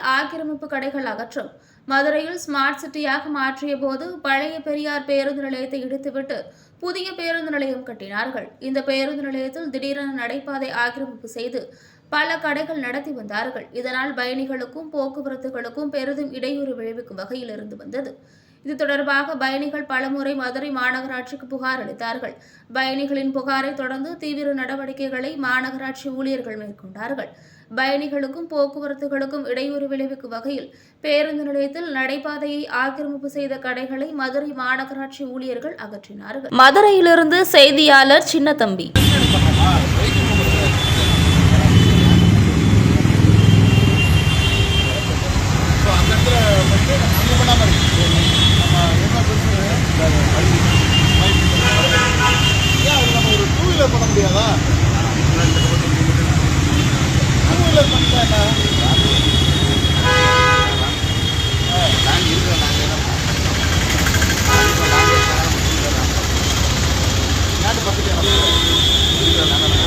ஆக்கிரமிப்பு கடைகள் அகற்றம். மதுரையில் ஸ்மார்ட் சிட்டியாக மாற்றிய போது பழைய பெரியார் பேருந்து நிலையத்தை இடித்துவிட்டு புதிய பேருந்து நிலையம் கட்டினார்கள். இந்த பேருந்து நிலையத்தில் திடீரென நடைபாதை ஆக்கிரமிப்பு செய்து பல கடைகள் நடத்தி வந்தார்கள். இதனால் பயணிகளுக்கும் போக்குவரத்துகளுக்கும் பெரிதும் இடையூறு விளைவிக்கும் வகையில் இருந்து வந்தது. இது தொடர்பாக பயணிகள் பலமுறை மதுரை மாநகராட்சிக்கு புகார் அளித்தார்கள். பயணிகளின் புகாரை தொடர்ந்து தீவிர நடவடிக்கைகளை மாநகராட்சி ஊழியர்கள் மேற்கொண்டார்கள். பயணிகளுக்கும் போக்குவரத்துகளுக்கும் இடையூறு விளைவிக்கும் வகையில் பேருந்து நிலையத்தில் நடைபாதையை ஆக்கிரமிப்பு செய்த கடைகளை மதுரை மாநகராட்சி ஊழியர்கள் அகற்றினார்கள். மதுரையிலிருந்து செய்தியாளர் சின்னத்தம்பி. కదా நாட்டு பக்கத்தில் இருக்கிற நாங்கள்